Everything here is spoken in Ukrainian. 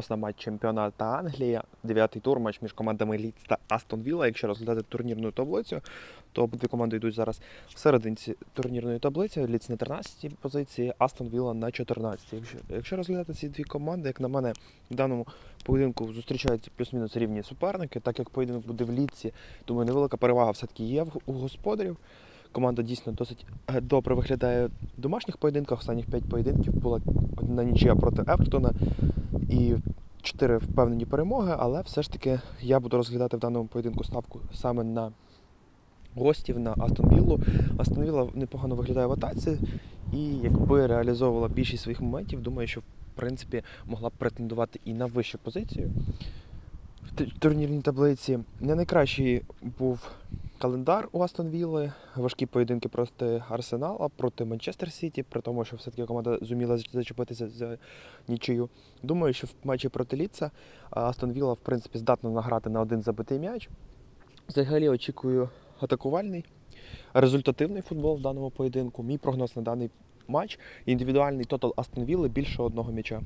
Основний матч чемпіонату Англії, дев'ятий тур, матч між командами Лідс та Астон Вілла. Якщо розглядати турнірну таблицю, то обидві команди йдуть зараз в серединці турнірної таблиці. Лідс на 13-й позиції, Астон Вілла на 14. Якщо, якщо розглядати ці дві команди, як на мене, в даному поєдинку зустрічаються плюс-мінус рівні суперники, так як поєдинок буде в Лідсі, думаю, невелика перевага все-таки є у господарів. Команда дійсно досить е, добре виглядає в домашніх поєдинках. Останніх 5 поєдинків була одна нічия проти Евертона і 4 впевнені перемоги, але все ж таки я буду розглядати в даному поєдинку ставку саме на гостів на Астон Віллу. Астон Вілла непогано виглядає в атаці, і якби реалізовувала більшість своїх моментів, думаю, що в принципі могла б претендувати і на вищу позицію. В турнірній таблиці не найкращий був календар у Астон Вілли. Важкі поєдинки проти Арсенала, проти Манчестер Сіті, при тому, що все-таки команда зуміла зачепитися за нічию. Думаю, що в матчі проти Ліца Астон Вілла, в принципі, здатна награти на один забитий м'яч. Взагалі очікую атакувальний, результативний футбол в даному поєдинку. Мій прогноз на даний матч індивідуальний тотал Астон Вілли більше одного м'яча.